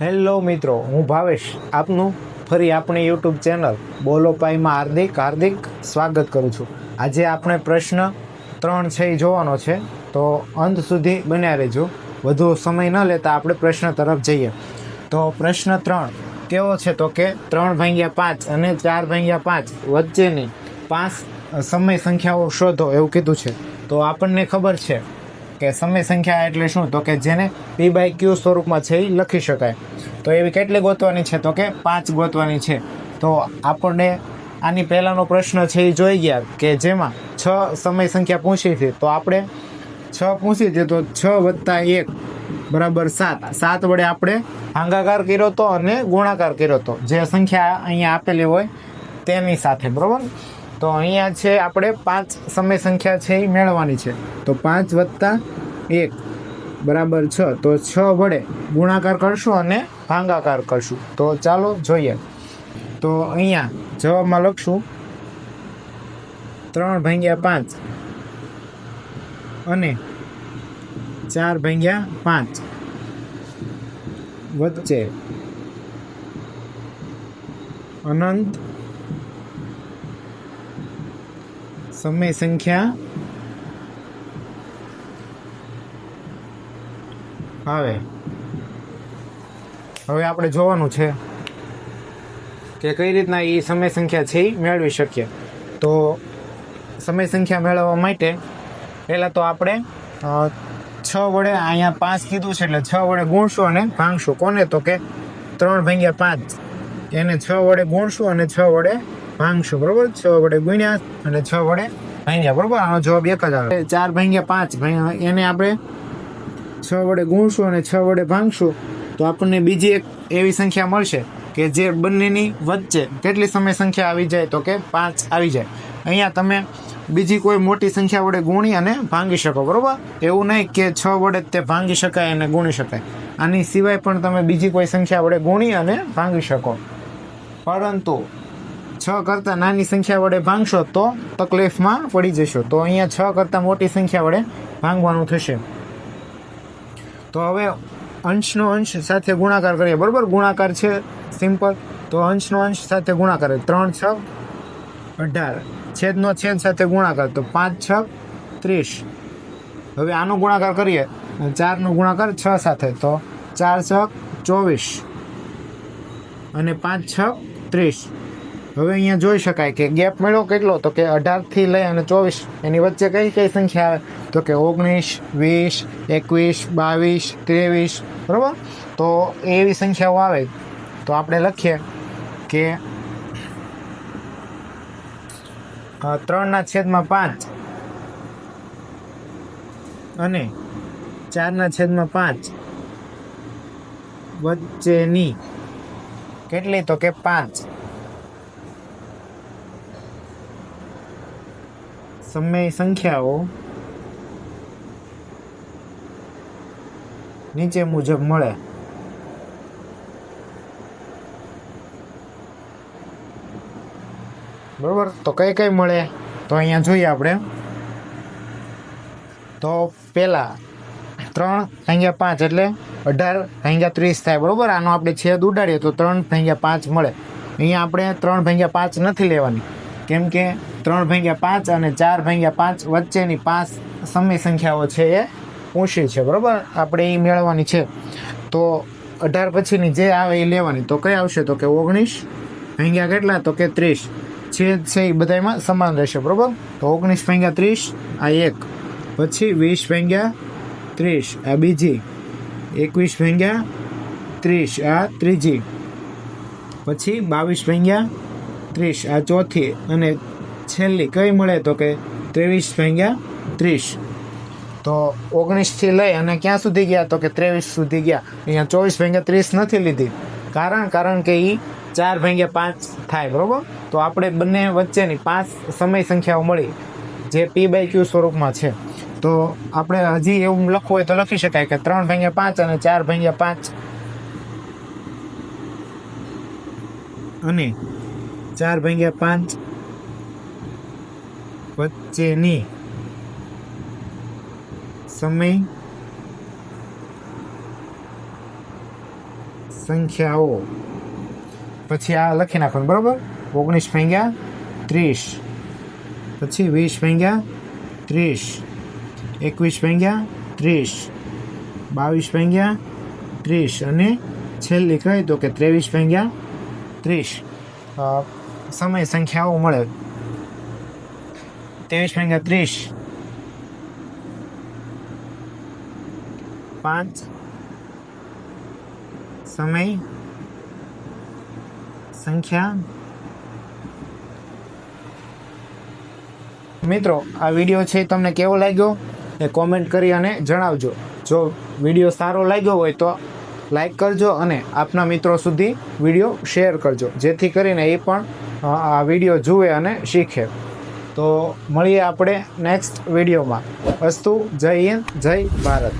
Hello મિત્રો, હું ભાવેશ. આપનું ફરી આપણી યુટ્યુબ ચેનલ બોલો પાઈમાં હાર્દિક. હાર્દિક, સ્વાગત કરું છું. આજે આપણે પ્રશ્ન ત્રણ છે, એ જોવાનો છે. તો અંત સુધી બન્યા રહેજો. વધુ સમય ન લેતા આપણે પ્રશ્ન તરફ જઈએ. તો પ્રશ્ન ત્રણ કેવો છે? તો કે ત્રણ ભાંગ્યા પાંચ અને ચાર ભાંગ્યા પાંચ વચ્ચેની પાંચ સમય સંખ્યાઓ શોધો, એવું કીધું છે. તો આપણને ખબર છે કે સમય સંખ્યા એટલે શું? તો કે જેને પી બાય ક્યુ સ્વરૂપમાં છે એ લખી શકાય. તો એવી કેટલી ગોતવાની છે? તો કે પાંચ ગોતવાની છે. તો આપણને આની પહેલાંનો પ્રશ્ન છે એ જોઈ ગયા કે જેમાં છ સમય સંખ્યા પૂછી હતી તો આપણે છ પૂછી હતી તો છ વત્તા એક બરાબર સાત. સાત વડે આપણે ભાંગાકાર કર્યો હતો અને ગુણાકાર કર્યો હતો જે સંખ્યા અહીંયા આપેલી હોય તેની સાથે. બરાબર? તો અહીંયા છે આપણે પાંચ સમય સંખ્યા છે એ મેળવવાની છે. તો પાંચ વત્તા એક બરાબર છ. તો છ વડે ગુણાકાર કરશું અને ભાંગાકાર કરશું. તો ચાલો જોઈએ. તો અહીંયા જવાબમાં લખશું ત્રણ ભાંગ્યા પાંચ અને ચાર ભાંગ્યા પાંચ વચ્ચે અનંત સમય સંખ્યા આવે હવે આપણે જોવાનું છે કે કઈ રીતના એ સમય સંખ્યા છે એ મેળવી શકીએ. તો સમય સંખ્યા મેળવવા માટે પહેલાં તો આપણે છ વડે અહીંયા પાંચ કીધું છે એટલે છ વડે ગુણશું અને ભાંગશું. કોને તો કે ત્રણ ભાંગ્યા પાંચ. એને છ વડે ગુણશું અને છ વડે ભાંગશું બરોબર? છ વડે ગુણ્યા અને છ વડે ભાંગ્યા, બરોબર? આનો જવાબ એક જ આવે. ચાર ભાંગ્યા પાંચ એને આપણે છ વડે ગુણશું અને છ વડે ભાંગશું, તો આપણને બીજી એક એવી સંખ્યા મળશે કે જે બંનેની વચ્ચે કેટલી સમય સંખ્યા આવી જાય તો કે પાંચ આવી જાય. અહીંયા તમે બીજી કોઈ મોટી સંખ્યા વડે ગુણી અને ભાંગી શકો, બરોબર? એવું નહીં કે છ વડે તે ભાંગી શકાય અને ગુણી શકાય. આની સિવાય પણ તમે બીજી કોઈ સંખ્યા વડે ગુણી અને ભાંગી શકો. પરંતુ છ કરતાં નાની સંખ્યા વડે ભાંગશો તો તકલીફમાં પડી જશો. તો અહીંયા છ કરતાં મોટી સંખ્યા વડે ભાંગવાનું થશે. તો હવે અંશનો અંશ સાથે ગુણાકાર કરીએ. બરાબર? ગુણાકાર છે સિમ્પલ. તો અંશનો અંશ સાથે ગુણાકાર ત્રણ, છ, અઢાર. છેદનો છેદ સાથે ગુણાકાર. તો પાંચ, છ, ત્રીસ. હવે આનો ગુણાકાર કરીએ. ચારનો ગુણાકાર છ સાથે. તો ચાર, છ, ચોવીસ. અને પાંચ, છ, ત્રીસ. હવે અહીંયા જોઈ શકાય કે ગેપ મળ્યો કેટલો? તો કે અઢારથી લઈ અને ચોવીસ. એની વચ્ચે કઈ કઈ સંખ્યા આવે? તો કે ઓગણીસ, વીસ, એકવીસ, બાવીસ, ત્રેવીસ. બરાબર? તો એવી સંખ્યાઓ આવે. તો આપણે લખીએ કે ત્રણના છેદમાં પાંચ. અને ચારના છેદમાં પાંચ. વચ્ચેની કેટલી? તો કે પાંચ. સમય સંખ્યાઓ નીચે મુજબ મળે. બરોબર? તો કઈ કઈ મળે? તો અહીંયા જોઈએ આપણે. તો પેલા ત્રણ ભાંગ્યા પાંચ એટલે અઢાર ભાંગ્યા ત્રીસ થાય, બરોબર? આનો આપણે છેદ ઉડાડીએ તો ત્રણ ભાંગ્યા પાંચ મળે. અહીંયા આપણે ત્રણ ભાંગ્યા પાંચ નથી લેવાની. કેમ કે ત્રણ ભાંગ્યા પાંચ અને ચાર ભાંગ્યા પાંચ વચ્ચેની પાંચ સમય સંખ્યાઓ છે એ ઊંચી છે, બરાબર? આપણે એ મેળવવાની છે. તો અઢાર પછીની જે આવે એ લેવાની. તો કઈ આવશે? તો કે ઓગણીસ. ભાંગ્યા કેટલા? તો કે ત્રીસ. છેદ છે એ બધામાં સમાન રહેશે, બરાબર? તો ઓગણીસ ભાંગ્યા ત્રીસ, આ એક. પછી વીસ ભાંગ્યા ત્રીસ, આ બીજી. એકવીસ ભાંગ્યા ત્રીસ, આ ત્રીજી. પછી બાવીસ ભાંગ્યા ત્રીસ, આ ચોથી અને છેલ્લી, કઈ મળે તો કે ત્રેવીસ ભાગ્યા ત્રીસ? તો ઓગણીસથી લઈ અને ક્યાં સુધી ગયા તો કે ત્રેવીસ સુધી ગયા? અહીંયા ચોવીસ ભાગ્યા ત્રીસ નથી લીધી. કારણ કારણ કે એ ચાર ભાગ્યા પાંચ થાય, બરોબર? તો આપણે બંને વચ્ચેની પાંચ સમય સંખ્યાઓ મળી, જે પી બાય ક્યુ સ્વરૂપમાં છે. તો આપણે હજી એવું લખવું હોય તો લખી શકાય કે ત્રણ ભાગ્યા પાંચ અને ચાર ભાગ્યા પાંચ. અને ચાર ભાંગ્યા પાંચ વચ્ચેની સમય સંખ્યાઓ. પછી આ લખી નાખવાનું, બરાબર? ઓગણીસ ભાગ્યા ત્રીસ. પછી વીસ ભાગ્યા ત્રીસ. એકવીસ ભાગ્યા ત્રીસ. બાવીસ ભાગ્યા ત્રીસ. અને છેલ્લી કહી તો કે ત્રેવીસ ભાગ્યા ત્રીસ. સમય સંખ્યાઓ મળે. ત્રેવીસ ભાગ્યા ત્રીસ. પાંચ. સમય. સંખ્યા. મિત્રો, આ વીડિયો છે તમને કેવો લાગ્યો એ કોમેન્ટ કરી અને જણાવજો. જો વીડિયો સારો લાગ્યો હોય તો લાઈક કરજો અને આપના મિત્રો સુધી વીડિયો શેર કરજો. જેથી કરીને એ પણ આ વીડિયો જુએ અને શીખે. તો મળીએ આપણે નેક્સ્ટ વિડીયોમાં અસ્તુ, જય હિન્દ, જય ભારત.